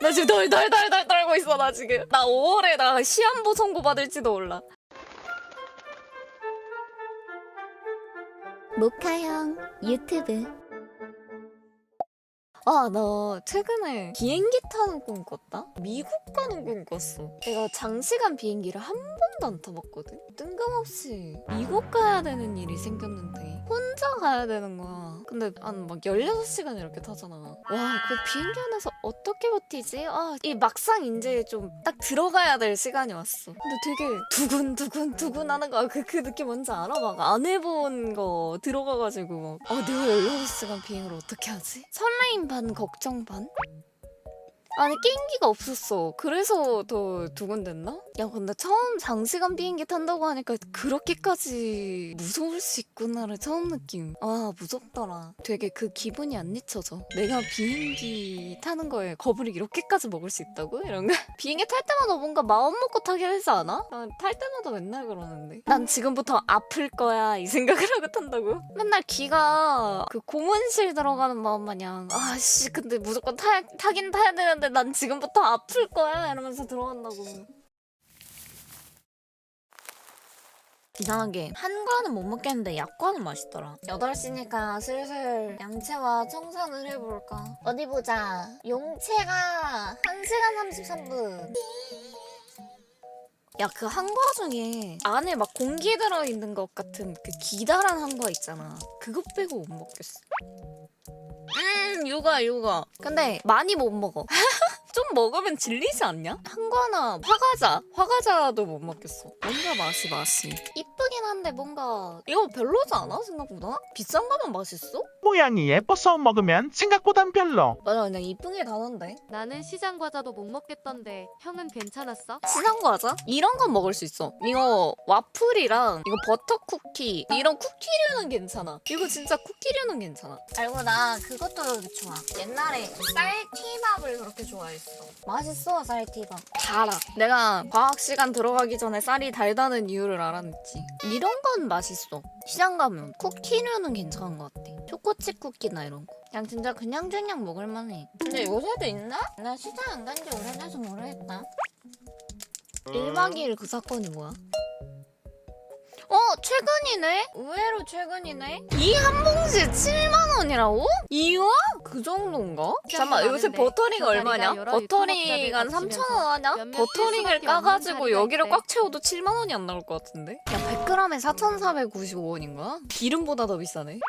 나 지금 덜덜덜덜 떨고 있어 나 지금. 나 5월에 나 시한부 선고 받을지도 몰라. 모카형 유튜브. 아 나 최근에 비행기 타는 꿈 꿨다? 미국 가는 꿈 꿨어. 내가 장시간 비행기를 한 번도 안 타봤거든? 뜬금없이 미국 가야 되는 일이 생겼는데 혼자 가야 되는 거야. 근데 한 막 16시간 이렇게 타잖아. 와 그 비행기 안에서 어떻게 버티지? 아 이 막상 이제 좀 딱 들어가야 될 시간이 왔어 근데 되게 두근두근 두근 하는 거야 그, 그 느낌 뭔지 알아? 막 안 해본 거 들어가가지고 막아 내가 16시간 비행을 어떻게 하지? 설레임 반 걱정 반? 아니 게임기가 없었어. 그래서 더 두근댔나? 야 근데 처음 장시간 비행기 탄다고 하니까 그렇게까지 무서울 수 있구나를 처음 느낌. 아 무섭더라. 되게 그 기분이 안 잊혀져. 내가 비행기 타는 거에 겁을 이렇게까지 먹을 수 있다고? 이런 거? 비행기 탈 때마다 뭔가 마음 먹고 타게 하지 않아? 난 탈 때마다 맨날 그러는데. 난 지금부터 아플 거야 이 생각을 하고 탄다고? 맨날 귀가 그 고문실 들어가는 마음 마냥 아씨 근데 무조건 타, 타긴 타야 되는데 난 지금부터 아플 거야 이러면서 들어간다고. 이상하게 한과는 못 먹겠는데 약과는 맛있더라. 8시니까 슬슬 양채와 청산을 해볼까? 어디 보자. 용채가 1시간 33분. 야 그 한과 중에 안에 막 공기 들어있는 것 같은 그 기다란 한과 있잖아. 그거 빼고 못 먹겠어. 음 육아 육아. 근데 많이 못 먹어 좀 먹으면 질리지 않냐? 한과나 화과자 화과자도 못 먹겠어 뭔가 맛이 맛이 이쁘긴 한데 뭔가 이거 별로지 않아 생각보다? 비싼 거면 맛있어? 모양이 예뻐서 먹으면 생각보단 별로. 맞아 그냥 이쁜 게 다던데 나는 시장 과자도 못 먹겠던데 형은 괜찮았어? 시장 과자? 이런 건 먹을 수 있어. 이거 와플이랑 이거 버터 쿠키 이런 쿠키류는 괜찮아. 이거 진짜 쿠키류는 괜찮아. 알고 나 그것도 좋아. 옛날에 쌀 티밥을 그렇게 좋아했어. 맛있어 쌀티밥. 달아. 내가 과학 시간 들어가기 전에 쌀이 달다는 이유를 알아냈지. 이런 건 맛있어. 시장 가면 쿠키류는 괜찮은 것 같아. 초코칩 쿠키나 이런 거. 그냥 진짜 그냥 그냥 먹을 만해. 근데 요새도 있나? 나 시장 안 간 지 오래돼서 모르겠다. 1박 2일 그 사건이 뭐야? 어 최근이네? 의외로 최근이네? 이 한 봉지에 7만 원이라고? 이거? 그 정도인가? 잠깐만 요새 많은데 버터링 자리가 얼마냐? 여러 버터링 한 유튜버들이 3천 원 하냐? 몇몇 버터링을 까가지고 여기를. 꽉 채워도 7만 원이 안 나올 것 같은데? 야 100g에 4,495원인가? 기름보다 더 비싸네?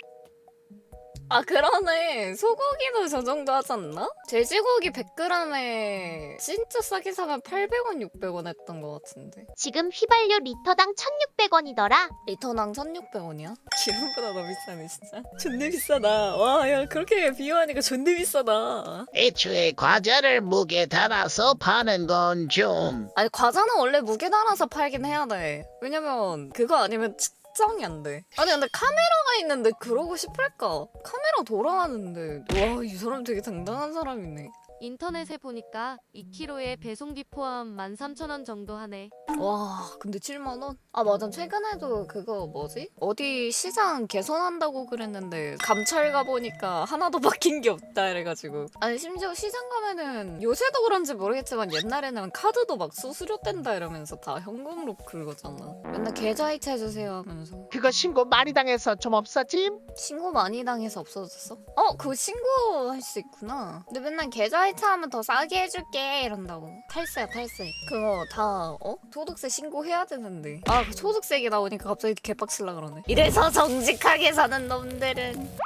아 그러네. 소고기도 저 정도 하지 않나? 돼지고기 100g에 진짜 싸게 사면 800원 600원 했던 것 같은데. 지금 휘발유 리터당 1600원이더라. 리터당 1600원이야? 기름보다 더 비싸네 진짜. 존나 비싸다. 와 야 그렇게 비유하니까 존나 비싸다. 애초에 과자를 무게 달아서 파는 건 좀. 아니 과자는 원래 무게 달아서 팔긴 해야 돼. 왜냐면 그거 아니면 측정이 안 돼. 아니 근데 카메라가 있는데 그러고 싶을까? 카메라 돌아가는데. 와 이 사람 되게 당당한 사람이네 인터넷에 보니까 2kg에 배송비 포함 13,000원 정도 하네. 와 근데 7만 원? 아 맞아 최근에도 그거 뭐지? 어디 시장 개선한다고 그랬는데 감찰 가보니까 하나도 바뀐 게 없다 이래가지고 아니 심지어 시장 가면은 요새도 그런지 모르겠지만 옛날에는 카드도 막 수수료 뗀다 이러면서 다 현금으로 긁었잖아 맨날 계좌 이체 해주세요 하면서 그거 신고 많이 당해서 좀 없어짐? 신고 많이 당해서 없어졌어? 어 그거 신고할 수 있구나 근데 맨날 계좌 이체 하면 더 싸게 해줄게. 이런다고. 탈세야 탈세 그거 다 어? 소득세 신고해야 되는데. 아그 소득세 얘기 나오니까 갑자기 개빡칠라 그러네. 이래서 정직하게 사는 놈들은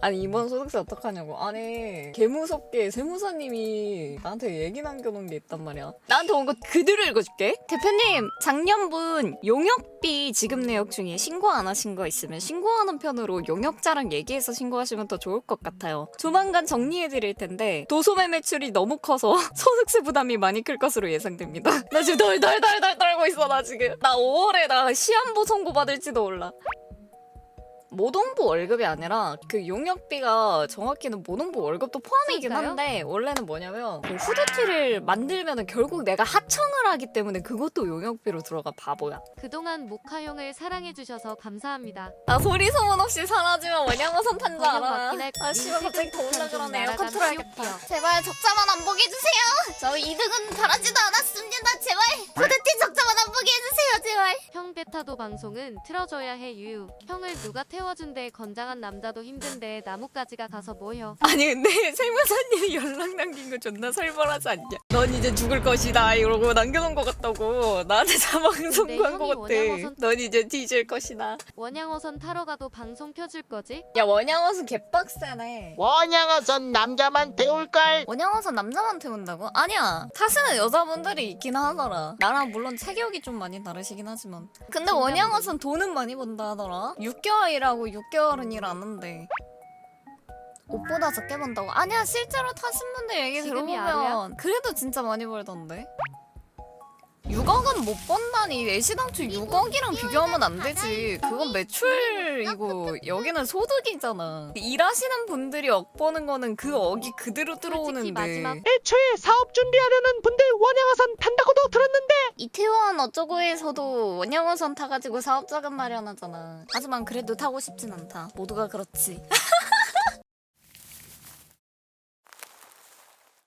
아니 이번 소득세 어떡하냐고. 아니 개무섭게 세무사님이 나한테 얘기 남겨놓은 게 있단 말이야. 나한테 온 거 그대로 읽어줄게. 대표님 작년분 용역비 지급 내역 중에 신고 안 하신 거 있으면 신고하는 편으로 용역자랑 얘기해서 신고하시면 더 좋을 것 같아요. 조만간 정리해 드릴 텐데 도소매 매출이 너무 커서 소득세 부담이 많이 클 것으로 예상됩니다. 나 지금 덜덜덜덜 떨고 있어 나 지금. 나 5월에 나 시한부 선고 받을지도 몰라 모동부 월급이 아니라 그 용역비가 정확히는 모동부 월급도 포함이긴 그럴까요? 한데 원래는 뭐냐면 그 후드티를 만들면은 결국 내가 하청을 하기 때문에 그것도 용역비로 들어가 바보야. 그동안 모카형을 사랑해주셔서 감사합니다. 나 소리 소문 없이 사라지면 원양어 선 탄 줄 알아. 아 씨발 갑자기 더 올라 좀 그러네. 에어컨 틀어야겠다. 제발 적자만 안 보게 해주세요. 저 2등은 바라지도 베타도 방송은 틀어줘야 해 유유. 형을 누가 태워준대 건장한 남자도 힘든데 나뭇가지가 가서 뭐여. 아니 근데 세무사님이 연락 남긴 거 존나 설벌하지 않냐? 넌 이제 죽을 것이다 이러고 남겨놓은 거 같다고 나한테 자막 선고한 거 형이 같아. 원양어선- 넌 이제 뒤질 것이다. 원양어선 타러 가도 방송 켜줄 거지? 야 원양어선 개빡세네. 원양어선 남자만 태울걸 원양어선 남자만 태운다고? 아니야. 타시는 여자분들이 있긴 하더라. 나랑 물론 체격이 좀 많이 다르시긴 하지만. 근데 원양어선 돈은 많이 번다 하더라. 6개월 일하고 6개월은 일 안 한대. 옷보다 적게 번다고? 아니야 실제로 타신 분들 얘기 지금이 들어보면 그래도 진짜 많이 벌던데. 6억은 못 번다니 애시당초 6억이랑 비교하면 안 되지 그건 매출이고 여기는 소득이잖아 일하시는 분들이 억 버는 거는 그 억이 그대로 들어오는데 마지막 애초에 사업 준비하려는 분들 원양어선 들었는데 이태원 어쩌고에서도 원양어선 타가지고 사업 자금 마련하잖아. 하지만 그래도 타고 싶진 않다. 모두가 그렇지.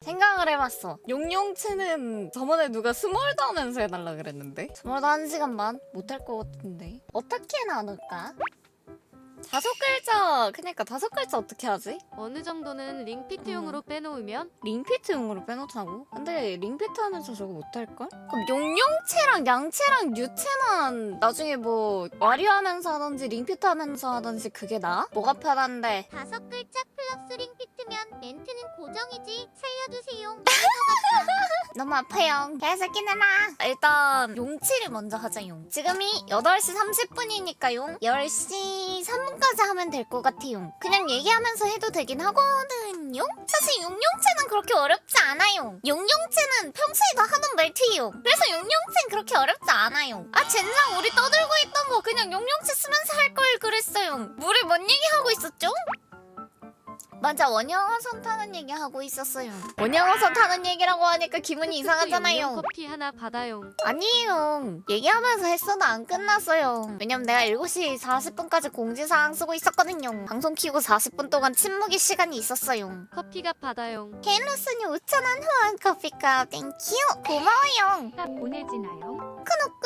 생각을 해봤어. 용용치는 저번에 누가 스몰도 하면서 해달라 그랬는데? 스몰도 한 시간 반? 못할 것 같은데. 어떻게 나눌까? 다섯 글자 그니까 다섯 글자 어떻게 하지? 어느 정도는 링피트용으로 빼놓으면 링피트용으로 빼놓자고? 근데 링피트 하면서 저거 못할걸? 그럼 용용체랑 양체랑 유체는 나중에 뭐 와리하면서 하든지 링피트 하면서 하든지 그게 나아? 뭐가 편한데? 다섯 글자 플러스 링 피트면 멘트는 고정이지. 살려주세요. 너무 아파요. 개새끼들아 일단 용치를 먼저 하자 용. 지금이 8시 30분이니까 용. 10시 3분까지 하면 될 것 같아 용. 그냥 얘기하면서 해도 되긴 하거든 용. 사실 용용체는 그렇게 어렵지 않아요 용용체는 평소에도 하던 말투예요 그래서 용용체는 그렇게 어렵지 않아요 아 젠장 우리 떠들고 있던 거 그냥 용용체 쓰면서 할 걸 그랬어요 우리 뭔 얘기하고 있었죠? 맞아 원양어선 타는 얘기 하고 있었어요. 원양어선 타는 얘기라고 하니까 기분이 이상하잖아요. 커피 하나 받아요. 아니에요. 얘기하면서 했어도 안 끝났어요. 왜냐면 내가 7시 40분까지 공지사항 쓰고 있었거든요. 방송 키고 40분 동안 침묵의 시간이 있었어요. 커피가 받아요. 케일로스님 5천원 후원 커피값. 땡큐 고마워요. 보내지나요? 끊어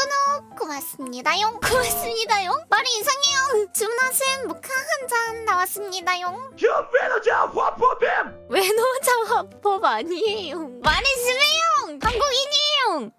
고맙습니다요 고맙습니다요 말이 이상해요. 주문하신 모카 한 잔 나왔습니다요 외노자 화법 아니에요? 말이 심해요. 한국인이에요